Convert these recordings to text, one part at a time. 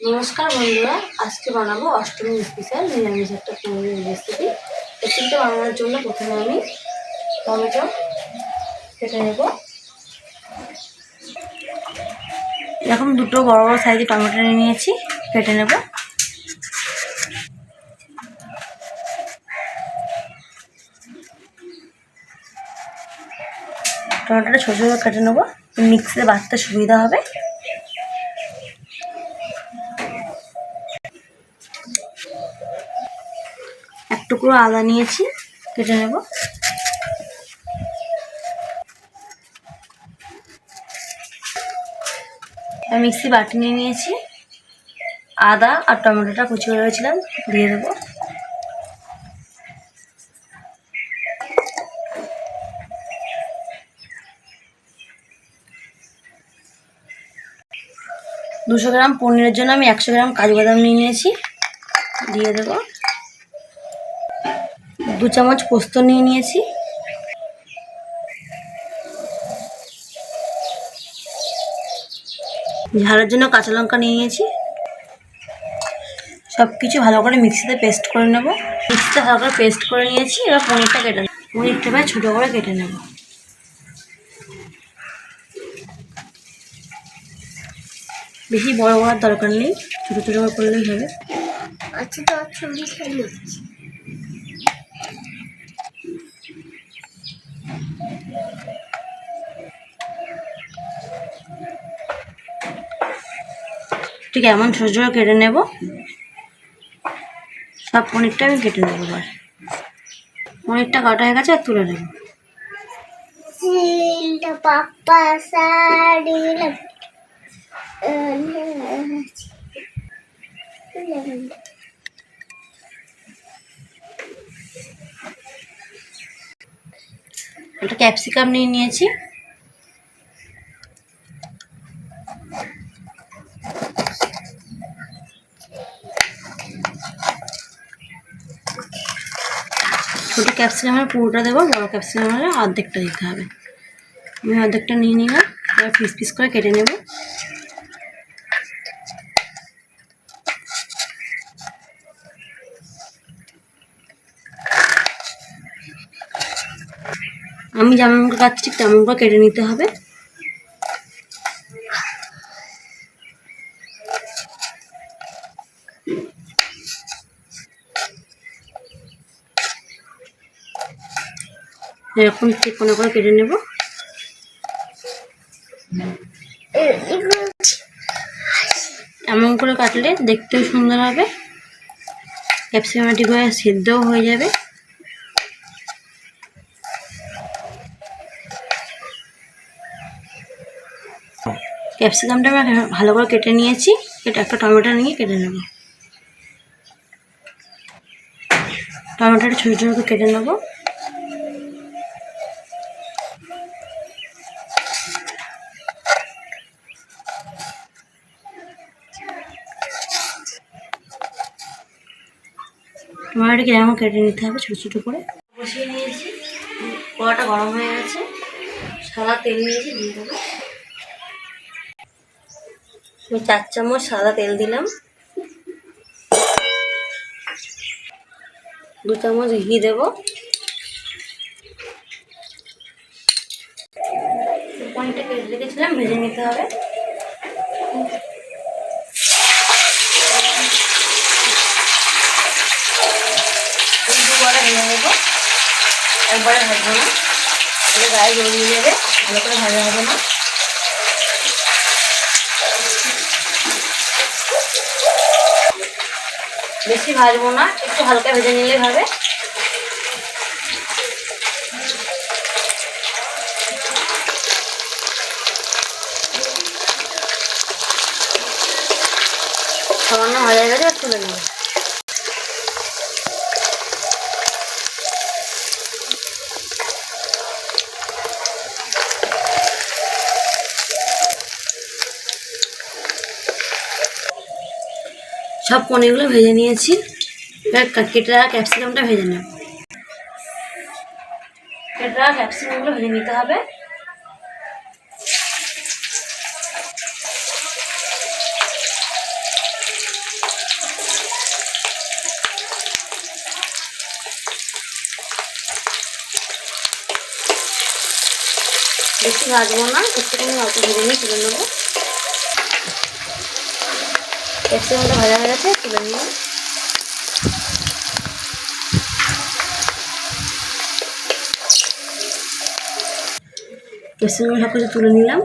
নমস্কার বন্ধুরা, আজকে বানাবো অষ্টমী স্পেশাল নিরামিষ একটা পনিরের রেসিপি রেসিপিটা বানানোর জন্য প্রথমে আমি টমেটো কেটে নেব। এরকম দুটো বড় বড় সাইজে টমেটো নিয়ে নিয়েছি, কেটে নেব। টমেটোটা ছোটো ছোটো কেটে নেব মিক্সিতে বাটতে সুবিধা হবে। টুকরো আদা নিয়েছি, কেটে নেব। মিক্সি বাটি নিয়ে নিয়েছি। আদা আর টমেটোটা কুচি করে দিয়ে দেবো। দুশো গ্রাম পনিরের জন্য আমি একশো গ্রাম কাজু বাদাম নিয়ে নিয়েছি, দিয়ে দেবো। দু চামচ পোস্ত নিয়ে নিয়েছি। ঝালের জন্য কাঁচা লঙ্কা নিয়ে নিয়েছি। সব কিছু ভালো করে মিক্সিতে পেস্ট করে নেব। মিক্সিতে ভালো করে পেস্ট করে নিয়েছি, এবার পনিরটা কেটে নেব। পনিরটা এবার ছোটো করে কেটে নেব। বেশি বড় করার দরকার নেই, ছোটো ছোটো করে করলেই হবে। আচ্ছা তো ছবি ঠিক এমন ছোটো ছোটো কেটে নেব। সব পনিরটা আমি কেটে নেব এবার। পনিরটা কাটা হয়ে গেছে আর তুলে নেব। একটা ক্যাপসিকাম নিয়ে নিয়েছি। ছোটো ক্যাপসিকামের পুরোটা দেবো, বড়ো হলে অর্ধেকটা দিতে হবে। আমি অর্ধেকটা নিয়ে নিলাম, এবার পিস পিস করে কেটে নেব। আমি যেমন কাটছি, তেমন করে কেটে নিতে হবে। এরকম ঠিক কোনো করে কেটে নেব? এমন করে কাটলে দেখতেও সুন্দর হবে। ক্যাপসিকামটি করে সেদ্ধও হয়ে যাবে। ক্যাপসিকামটা আমরা ভালো করে কেটে নিয়েছি। এটা একটা টমেটো নিয়ে কেটে নেব। টমেটোটা ছোটো ছোটো করে কেটে নেব। টমেটোটাকে এরকম কেটে নিতে হবে ছোটো ছোটো করে। বসিয়ে নিয়েছি। কড়াটা গরম হয়ে গেছে। সাদা তেল নিয়েছি, দিয়ে দেবো। আমি চার চামচ সাদা তেল দিলাম। দু চামচ ঘি দেবো। পনিরটা কেটে রেখেছিলাম, ভেজে নিতে হবে দুবারে ভেজে নেব একবারে ভাজবো না এটা গায়ে জড়িয়ে যাবে ভালো করে ভাজা হবে না। বেশি ভাজবো না, একটু হালকা ভেজে নিলে হবে। সামান্য ভাজা গেছে তুলে নেব। সব পনিরগুলো ভেজে নিয়েছি। এবার কেটে রাখা ক্যাপসিকামটা ভেজে নেব। কেটরা ক্যাপসিকামগুলো ভেজে নিতে হবে। বেশি ভাজবো না, একটুখানি অল্প ভেজে নিয়ে তুলে নেব। ক্যাপসিকামটা ভাজা হয়ে গেছে, তুলে নিয়ে ক্যাপসিকাম সব কিছু তুলে নিলাম।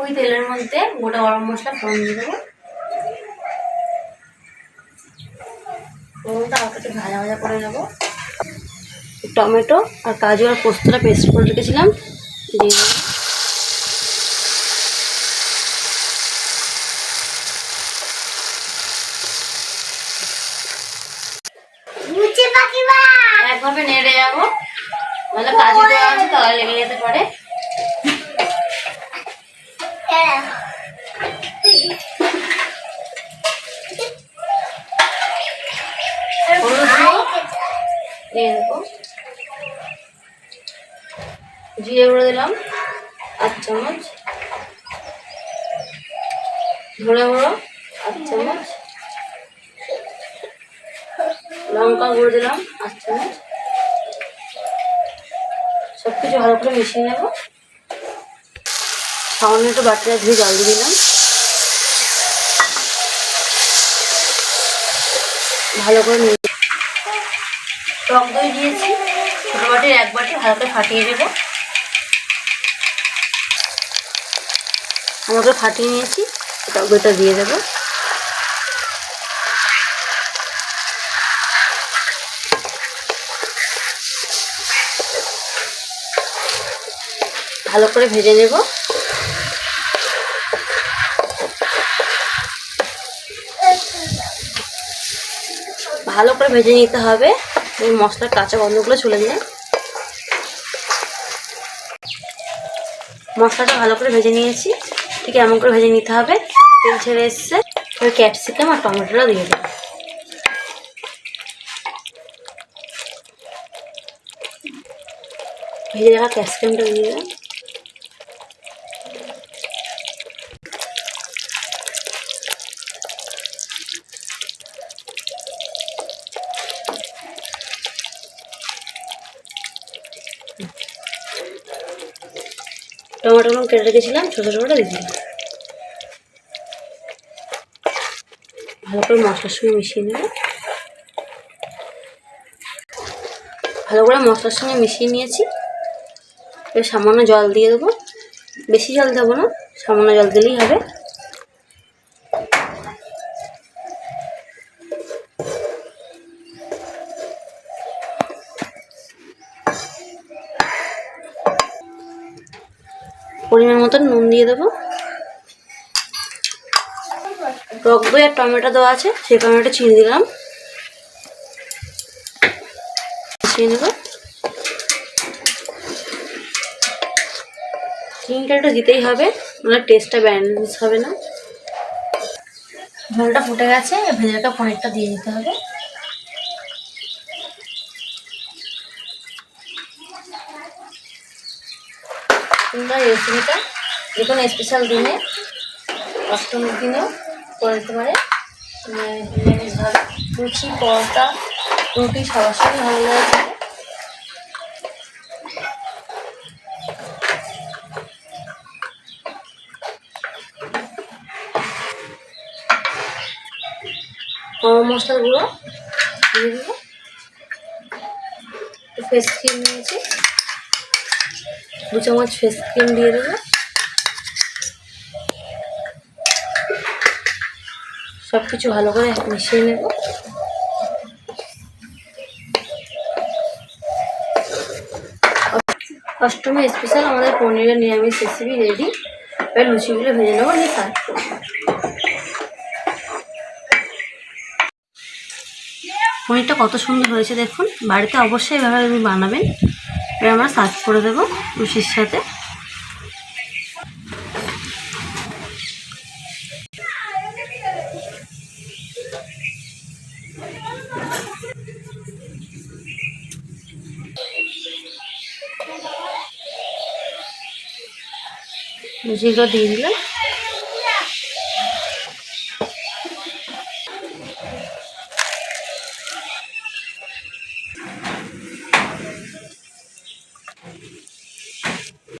ওই তেলের মধ্যে গোটা গরম মশলা ফোড়ন দিয়ে দেবো। ফোড়নটা একটু ভাজা ভাজা করে নেব। টমেটো আর কাজু আর পোস্তটা পেস্ট করে রেখেছিলাম। দিয়ে একভাবে নেড়ে যাব। মানে কাজু দেওয়া আছে, তাহলে লেগে যেতে পারে। দেবো দিলাম চামচ। গুঁড়ো চামচ। লঙ্কা গুঁড়ো দিলাম, আধ চামচ। কিছু ভালো করে মিশিয়ে নেব। সামান্য একটু বাটিটা ধুয়ে জল দিয়ে দিলাম। ভালো করে নিয়ে টক দই দিয়েছি। ছোটো বাটির এক বাটি ভালো করে ফাটিয়ে দেবো। করে ফাটিয়ে নিয়েছি। টক দইটা দিয়ে দেবো। ভালো করে ভেজে নেব। ভালো করে ভেজে নিতে হবে। এই মশলার কাঁচা গন্ধগুলো চলে যায় মশলাটা ভালো করে ভেজে নিয়েছি। ঠিক এমন করে ভেজে নিতে হবে। তেল ছেড়ে এসছে। ওই ক্যাপসিকাম আর টমেটোটা দিয়ে দেবো। ভেজে রাখা ক্যাপসিকামটা দিয়ে দেবো। টমেটো কেটে রেখেছিলাম ছোটো ছোটোটা দিয়েছিলাম ভালো করে মশলার সঙ্গে মিশিয়ে নেব। ভালো করে মশলার সঙ্গে মিশিয়ে নিয়েছি। এবার সামান্য জল দিয়ে দেবো। বেশি জল দেবো না, সামান্য জল দিলেই হবে। পরিমাণ মতন নুন দিয়ে দেবো। টক দই আর টমেটো দেওয়া আছে সেই টমেটো চিনি দিলাম। মিশিয়ে নেব। চিনিটা একটু দিতেই হবে নাহলে টেস্টটা ব্যালেন্স হবে না। ঝোলটা ফুটে গেছে ভেজে রাখা পনিরটা দিয়ে দিতে হবে। সুন্দর রেসিপিটা যে কোনো স্পেশাল দিনে অষ্টমীর দিনেও করে দিতে পারে আহ, নিরামিষভাবে লুচি পরোটা রুটি সবার সঙ্গে ভালো লাগে। গরম মশলার গুঁড়ো দিয়ে দেবো। ফেস ক্রিম নিয়েছি। দু চামচ ফেস ক্রিম দিয়ে দেবো। সব কিছু ভালো করে মিশিয়ে নেব। অষ্টমী স্পেশাল আমাদের পনিরের নিরামিষ রেসিপি রেডি এবার লুচিগুলো ভেজে নেব নিয়ে সার্ভ পনিরটা কত সুন্দর হয়েছে দেখুন। বাড়িতে অবশ্যই এভাবে বানাবেন। এবার আমরা সার্ভ করে দেবো লুচির সাথে। লুচিগুলো দিয়ে দিলাম।